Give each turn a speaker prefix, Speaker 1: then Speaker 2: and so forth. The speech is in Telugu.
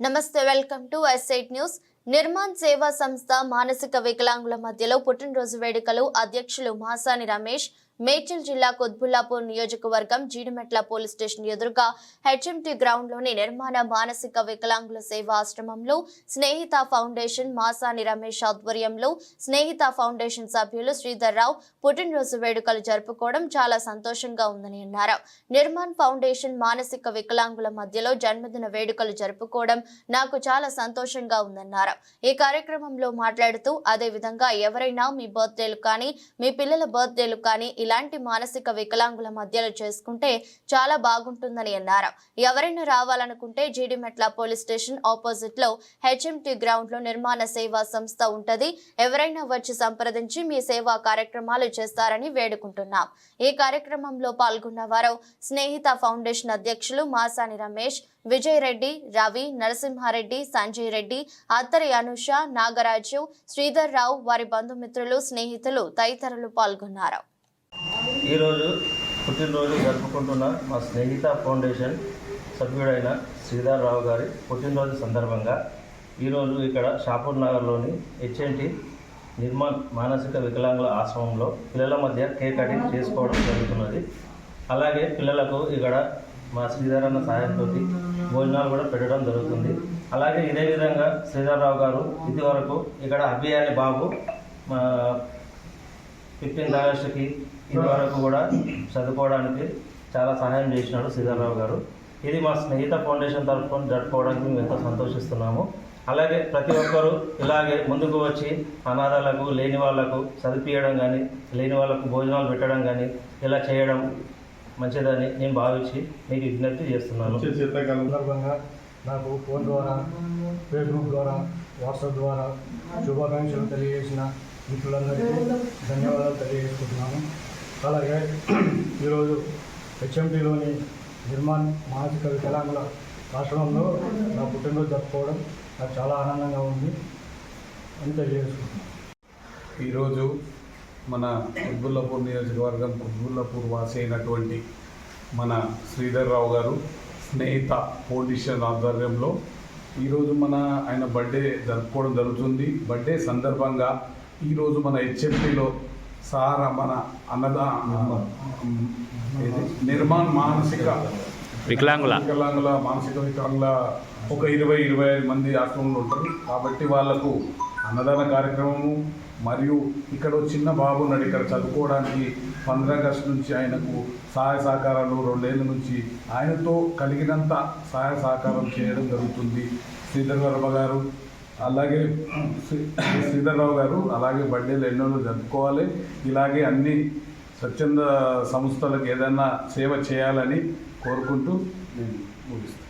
Speaker 1: నమస్తే వెల్కమ్ టు ఎస్ఐట్ న్యూస్ నిర్మాణ్ సేవా సంస్థ మానసిక వికలాంగుల మధ్యలో పుట్టినరోజు వేడుకలు. అధ్యక్షులు మాసాని రమేష్ మేడ్చల్ జిల్లా కొద్బుల్లాపూర్ నియోజకవర్గం జీడిమెట్ల పోలీస్ స్టేషన్ ఎదురుగా హెచ్ఎంటీ గ్రౌండ్లోని నిర్మాణ మానసిక వికలాంగుల సేవా ఆశ్రమంలో స్నేహిత ఫౌండేషన్ మాసాని రమేష్ ఆధ్వర్యంలో స్నేహిత ఫౌండేషన్ సభ్యులు శ్రీధర్ రావు పుట్టినరోజు వేడుకలు జరుపుకోవడం చాలా సంతోషంగా ఉందని అన్నారు. నిర్మాణ్ ఫౌండేషన్ మానసిక వికలాంగుల మధ్యలో జన్మదిన వేడుకలు జరుపుకోవడం నాకు చాలా సంతోషంగా ఉందన్నారు. ఈ కార్యక్రమంలో మాట్లాడుతూ అదే విధంగా ఎవరైనా మీ బర్త్డేలు కానీ మీ పిల్లల బర్త్డేలు కానీ ఇలాంటి మానసిక వికలాంగుల మధ్యలో చేసుకుంటే చాలా బాగుంటుందని అన్నారు. ఎవరైనా రావాలనుకుంటే జీడిమెట్ల పోలీస్ స్టేషన్ ఆపోజిట్లో హెచ్ఎంటీ గ్రౌండ్లో నిర్మాణ సేవా సంస్థ ఉంటది. ఎవరైనా వచ్చి సంప్రదించి మీ సేవా కార్యక్రమాలు చేస్తారని వేడుకుంటున్నాం. ఈ కార్యక్రమంలో పాల్గొన్న వారు స్నేహిత ఫౌండేషన్ అధ్యక్షులు మాసాని రమేష్ విజయ్ రెడ్డి రవి నరసింహారెడ్డి సంజయ్ రెడ్డి అత్తరి అనుష నాగరాజు శ్రీధర్ రావు వారి బంధుమిత్రులు స్నేహితులు తదితరులు పాల్గొన్నారు.
Speaker 2: ఈరోజు పుట్టినరోజు జరుపుకుంటున్న మా స్నేహిత ఫౌండేషన్ సభ్యుడైన శ్రీధర్ రావు గారి పుట్టినరోజు సందర్భంగా ఈరోజు ఇక్కడ షాపూర్ నగర్లోని హెచ్ఎన్టి నిర్మాణ్ మానసిక వికలాంగుల ఆశ్రమంలో పిల్లల మధ్య కేక్ కటింగ్ చేసుకోవడం జరుగుతున్నది. అలాగే పిల్లలకు ఇక్కడ మా శ్రీధర్ అన్న సహాయంతో భోజనాలు కూడా పెట్టడం జరుగుతుంది. అలాగే ఇదే విధంగా శ్రీధర్రావు గారు ఇదివరకు ఇక్కడ అభి అనే బాబు మా ఫిఫ్టీన్త్ ఆగస్టుకి ఇదివరకు కూడా చదువుకోవడానికి చాలా సహాయం చేసినాడు శ్రీధర్రావు గారు. ఇది మా స్నేహిత ఫౌండేషన్ తరఫున జరుపుకోవడానికి మేము ఎంతో సంతోషిస్తున్నాము. అలాగే ప్రతి ఒక్కరూ ఇలాగే ముందుకు వచ్చి అనాథాలకు లేని వాళ్ళకు చదివించడం కానీ లేని వాళ్ళకు భోజనాలు పెట్టడం కానీ ఇలా చేయడం మంచిదని నేను భావించి మీకు విజ్ఞప్తి చేస్తున్నాను.
Speaker 3: సందర్భంగా నాకు ఫోన్ ద్వారా ఫేస్బుక్ ద్వారా వాట్సాప్ ద్వారా శుభాకాంక్షలు తెలియజేసిన మిత్రులందరికీ ధన్యవాదాలు తెలియజేసుకుంటున్నాను. అలాగే ఈరోజు హెచ్ఎంటీలోని నిర్మాణ్ మానసిక వికలాంగుల ఆశ్రమంలో నా పుట్టినరోజు జరుపుకోవడం నాకు చాలా ఆనందంగా ఉంది అని తెలియజేసుకుంటున్నాను.
Speaker 4: ఈరోజు మన కుత్బుల్లాపూర్ నియోజకవర్గం కుత్బుల్లాపూర్ వాసి అయినటువంటి మన శ్రీధర్ రావు గారు స్నేహిత ఫౌండేషన్ ఆధ్వర్యంలో ఈరోజు మన ఆయన బర్త్డే జరుపుకోవడం జరుగుతుంది. బర్త్డే సందర్భంగా ఈరోజు మన హెచ్ఎంపీలో సారా మన అన్నదా? నిర్మాణ్ మానసిక
Speaker 5: వికలాంగుల.
Speaker 4: వికలాంగుల మానసిక వికలాంగుల ఒక ఇరవై ఇరవై ఐదు మంది ఆశ్రమంలో ఉంటారు. కాబట్టి వాళ్ళకు అన్నదాన కార్యక్రమము మరియు ఇక్కడ చిన్న బాబు ఉన్నాడు ఇక్కడ చదువుకోవడానికి పంద్ర ఆగస్టు నుంచి ఆయనకు సహాయ సహకారాలు రెండేళ్ళ నుంచి ఆయనతో కలిగినంత సహాయ సహకారం చేయడం జరుగుతుంది. శ్రీధర్ వర్మ గారు అలాగే శ్రీ- శ్రీధర్రావు గారు అలాగే బర్త్డేలు ఎన్నో జరుపుకోవాలి. ఇలాగే అన్ని స్వచ్ఛంద సంస్థలకు ఏదైనా సేవ చేయాలని కోరుకుంటూ నేను ముగిస్తాను